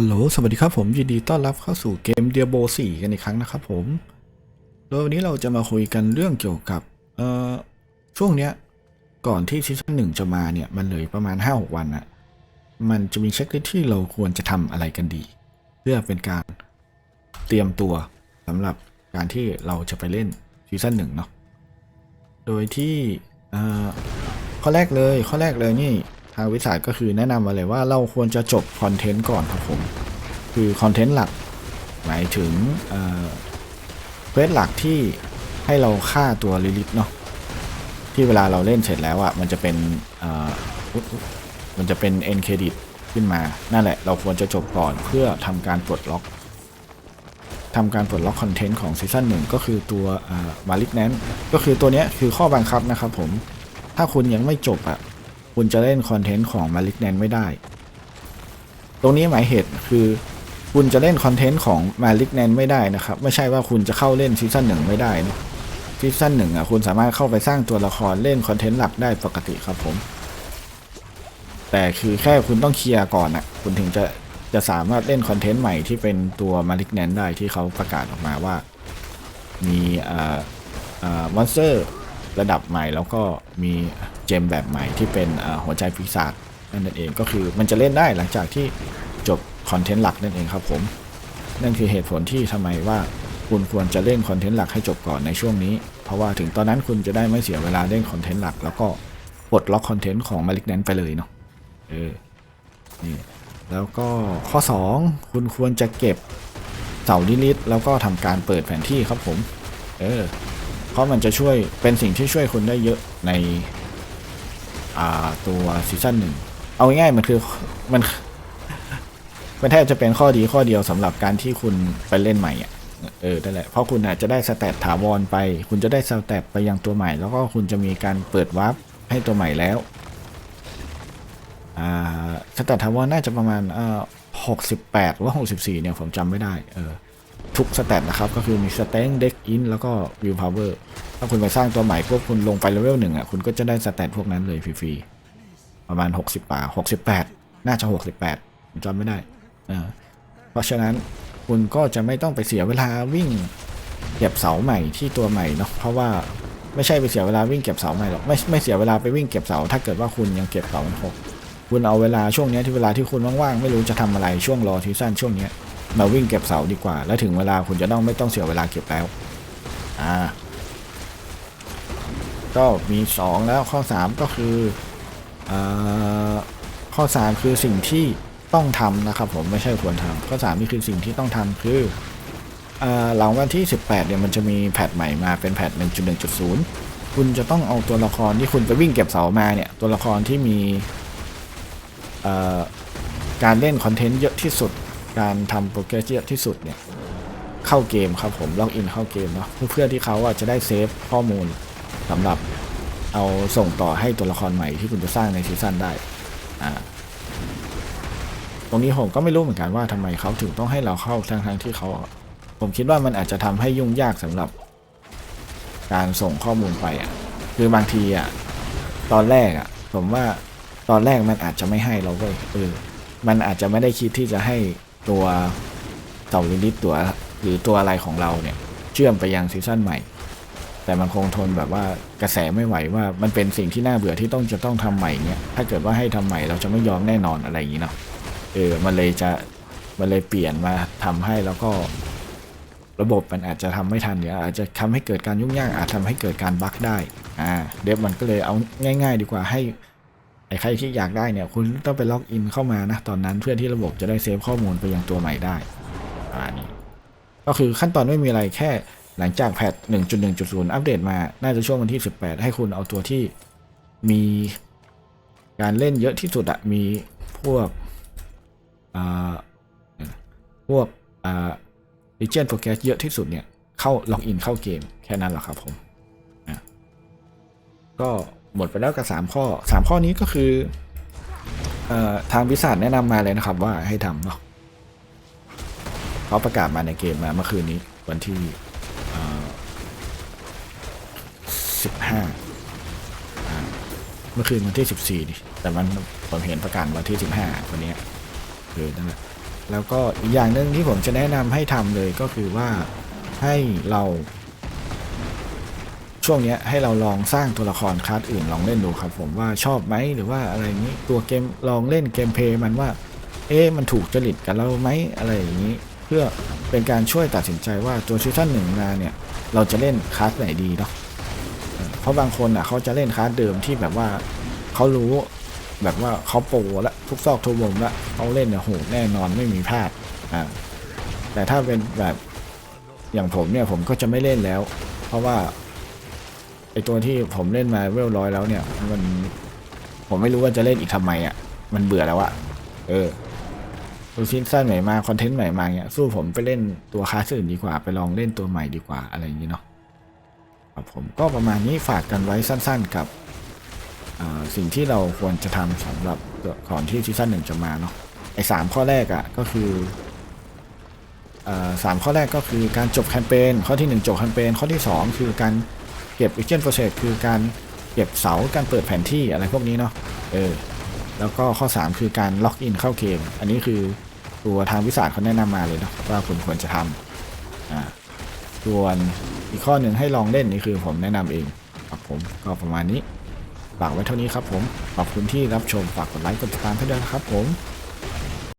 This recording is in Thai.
ฮัลโหล สวัสดีครับผม ยินดีต้อนรับเข้าสู่เกมเดียโบ4กันอีกครั้งนะครับผม โดยวันนี้เราจะมาคุยกันเรื่องเกี่ยวกับ เอ่อ ช่วงเนี้ย ก่อนที่ซีซั่นหนึ่งจะมาเนี่ย มันเหลือประมาณ 5-6 วันอะมันจะมีเช็คลิสที่เราควรจะทำอะไรกันดี เพื่อเป็นการเตรียมตัวสำหรับการที่เราจะไปเล่นซีซั่นหนึ่งเนาะ โดยที่ เอ่อ ข้อแรกเลย ข้อแรกเลยนี่ ทางวิสาหก็คือแนะนำมาเลยว่าเราควรจะจบคอนเทนต์ก่อนครับผม คือคอนเทนต์หลัก หมายถึงเควสหลักที่ให้เราฆ่าตัวลิลิตเนาะที่เวลาเราเล่นเสร็จแล้วอะ่ะมันจะเป็นมันจะเป็นเอ็นเครดิตขึ้นมา นั่นแหละเราควรจะจบก่อนเพื่อทำการปลดล็อกทำการปลดล็อกคอนเทนต์ของซีซั่นหนึ่งก็คือตัวมาลิกแนนก็คือตัวเนี้ยคือข้อบังคับนะครับผม ถ้าคุณยังไม่จบอะ คุณจะเล่นคอนเทนต์ของมาลิกแนนไม่ได้ ตรงนี้หมายเหตุคือ คุณจะเล่นคอนเทนต์ของมาลิกแนนไม่ได้นะครับ ไม่ใช่ว่าคุณจะเข้าเล่นซีซั่นหนึ่งไม่ได้นะซีซั่นหนึ่งอะคุณสามารถเข้าไปสร้างตัวละครเล่นคอนเทนต์หลักได้ปกติครับผม แต่คือแค่คุณต้องเคลียร์ก่อนอะคุณถึงจะจะสามารถเล่นคอนเทนต์ใหม่ที่เป็นตัวมาลิกแนนได้ที่เขาประกาศออกมาว่า มีอ่าอ่ามอนสเตอร์ ระดับใหม่ แล้วก็มีเจมแบบใหม่ที่เป็นหัวใจปีศาจนั่นเองก็คือมันจะเล่นได้หลังจากที่จบคอนเทนต์หลักนั่นเองครับผมนั่นคือเหตุผลที่ทำไมว่าคุณควรจะเล่นคอนเทนต์หลักให้จบก่อนในช่วงนี้ เพราะว่าถึงตอนนั้นคุณจะได้ไม่เสียเวลาเล่นคอนเทนต์หลัก แล้วก็ปลดล็อกคอนเทนต์ของมาลิกแนนไปเลยเนาะเออนี่แล้วก็ข้อ 2 คุณควรจะเก็บเสาลิลิตแล้วก็ทำการเปิดแผนที่ครับผม เออ เพราะมันจะช่วยเป็นสิ่งที่ช่วยคุณได้เยอะในอ่าตัวซีซั่นหนึ่งเอาง่ายๆมันคือมันมันแทบจะเป็นข้อดีข้อเดียวสำหรับการที่คุณไปเล่นใหม่อะเออนั่นแหละเพราะคุณอาจจะได้สแตทถาวรไป คุณจะได้สแตทไปยังตัวใหม่ แล้วก็คุณจะมีการเปิดวาร์ปให้ตัวใหม่แล้วอ่าสแตททาวอร์น่าจะประมาณอ่าหกสิบแปดหรือหกสิบสี่เนี่ยผมจำไม่ได้ เออ ทุกสแตทนะครับก็คือมีสเต็งเด็กอินแล้วก็วิวพาวเวอร์ถ้าคุณไปสร้างตัวใหม่พวกคุณลงไปเลเวลหนึ่งอะคุณก็จะได้สแตทพวกนั้นเลยฟรีๆประมาณหกสิบป่าหกสิบแปดน่าจะหกสิบแปดผมจำไม่ได้เออเพราะฉะนั้นคุณก็จะไม่ต้องไปเสียเวลาวิ่งเก็บเสาใหม่ที่ตัวใหม่เนาะเพราะว่าไม่ใช่ไปเสียเวลาวิ่งเก็บเสาใหม่หรอกไม่ไม่เสียเวลาไปวิ่งเก็บเสาถ้าเกิดว่าคุณยังเก็บเสาหกคุณเอาเวลาช่วงนี้ที่เวลาที่คุณว่างๆไม่รู้จะทำอะไรช่วงรอซีซั่นช่วงเนี้ย มาวิ่งเก็บเสาดีกว่า แล้วถึงเวลาคุณจะต้องไม่ต้องเสียเวลาเก็บแล้ว อ่า ก็มี 2 แล้วข้อ 3 ก็คืออ่าข้อ 3 คือสิ่งที่ต้องทำนะครับผมไม่ใช่ควรทำข้อ 3 นี่คือสิ่งที่ต้องทำคืออ่าหลังวันที่ 18เนี่ยมันจะมีแพทใหม่มาเป็นแพท1.1.0 คุณจะต้องเอาตัวละครที่คุณไปวิ่งเก็บเสามาเนี่ยตัวละครที่มีอ่อการเล่นคอนเทนต์เยอะที่สุด การทำโปรเกรสเยอะที่สุดเนี่ยเข้าเกมครับผมล็อกอินเข้าเกมเนาะเพื่อที่เขาอะจะได้เซฟข้อมูลสำหรับเอาส่งต่อให้ตัวละครใหม่ที่คุณจะสร้างในซีซั่นได้อ่าตรงนี้ผมก็ไม่รู้เหมือนกันว่าทำไมเขาถึงต้องให้เราเข้าทั้งทั้งๆที่เขา ผมคิดว่ามันอาจจะทำให้ยุ่งยากสำหรับ การส่งข้อมูลไปอะ คือบางทีอะ ตอนแรกอะ ผมว่าตอนแรกมันอาจจะไม่ให้เราเว้ยเออมันอาจจะไม่ได้คิดที่จะให้ ตัวเต่าลิลิตตัวหรือตัวอะไรของเราเนี่ย เชื่อมไปยังซีซั่นใหม่ แต่มันคงทนแบบว่ากระแสไม่ไหวว่ามันเป็นสิ่งที่น่าเบื่อที่ต้องจะต้องทำใหม่เนี่ยถ้าเกิดว่าให้ทำใหม่เราจะไม่ยอมแน่นอนอะไรอย่างนี้เนาะเออมันเลยจะมันเลยเปลี่ยนมาทำให้แล้วก็ ระบบมันอาจจะทำไม่ทันเดี๋ยวอาจจะทำให้เกิดการยุ่งยากอาจทำให้เกิดการบั๊กได้อ่าเดฟมันก็เลยเอาง่าย ๆ ดีกว่าให้ ไอ้ใครที่อยากได้เนี่ยคุณต้องไปล็อกอินเข้ามานะตอนนั้นเพื่อที่ระบบจะได้เซฟข้อมูลไปยังตัวใหม่ได้อ่านี้ก็คือขั้นตอนไม่มีอะไรแค่หลังจากแพท1.1.0 อัปเดตมา น่าจะช่วงวันที่ 18 ให้คุณเอาตัวที่มีการเล่นเยอะที่สุดอะมีพวกอ่าพวกอ่า Legion Forecast เยอะที่สุดเนี่ย เข้าล็อกอินเข้าเกมแค่นั้นแหละครับผมอะก็ หมดไปแล้วกับ 3 ข้อ 3 ข้อนี้ก็คืออทางวิสาแนะนำมาเลยนะครับว่าให้ทำเนาะเขาประกาศมาในเกมมาเมื่อคืนนี้วันที่สิบห้าเมื่อคืนวันที่สิบสี่ดิแต่มันผมเห็นประกาศวันที่สิบห้าวันนี้คือนั่นแหละแล้วก็อีกอย่างหนึ่งที่ผมจะแนะนำให้ทำเลยก็คือว่าให้เรา ช่วงนี้ให้เราลองสร้างตัวละครคลาสอื่นลองเล่นดูครับ ผมว่าชอบไหมหรือว่าอะไรนี้ตัวเกมลองเล่นเกมเพย์มันว่า เอ๊ะมันถูกจริตกับเราไหมอะไรอย่างนี้ เพื่อเป็นการช่วยตัดสินใจว่าตัวซีซั่นหนึ่งมาเนี่ย เราจะเล่นคลาสไหนดีเนาะเพราะบางคนอะเขาจะเล่นคลาสเดิมที่แบบว่าเขารู้แบบว่าเขาโปรละทุกซอกทุกมุมละเขาเล่นเนี่ยโหแน่นอนไม่มีพลาดอ่าแต่ถ้าเป็นแบบอย่างผมเนี่ยผมก็จะไม่เล่นแล้ว เพราะว่า ตัวที่ผมเล่นมาเวลร้อยแล้วเนี่ย มันผมไม่รู้ว่าจะเล่นอีกทำไมอะ มันเบื่อแล้วอะเออดูซีซั่นใหม่มาคอนเทนต์ใหม่มาเนี่ยสู้ผมไปเล่นตัวคลาสอื่นดีกว่า ไปลองเล่นตัวใหม่ดีกว่าอะไรอย่างนี้เนาะครับผมก็ประมาณนี้ฝากกันไว้สั้น ๆกับสิ่งที่เราควรจะทำสำหรับก่อนที่ซีซั่นหนึ่งจะมาเนาะไอ้สามข้อแรกอะ่ะก็คืออสามข้อแรกก็คือการจบแคมเปญข้อที่หนึ่งจบแคมเปญข้อที่สองคือการ เก็บ Action Process คือการเก็บเสาการเปิดแผนที่อะไรพวกนี้เนาะเออแล้วก็ข้อ 3 คือการล็อกอินเข้าเกม อันนี้คือตัวทางวิสาหเขาแนะนำมาเลยเนาะว่าคุณควรจะทำอ่าส่วนอีกข้อหนึ่งให้ลองเล่นนี่คือผมแนะนำเองครับผมก็ประมาณนี้ฝากไว้เท่านี้ครับผม ขอบคุณที่รับชม ฝากกดไลค์ กดติดตามให้ด้วยนะครับผม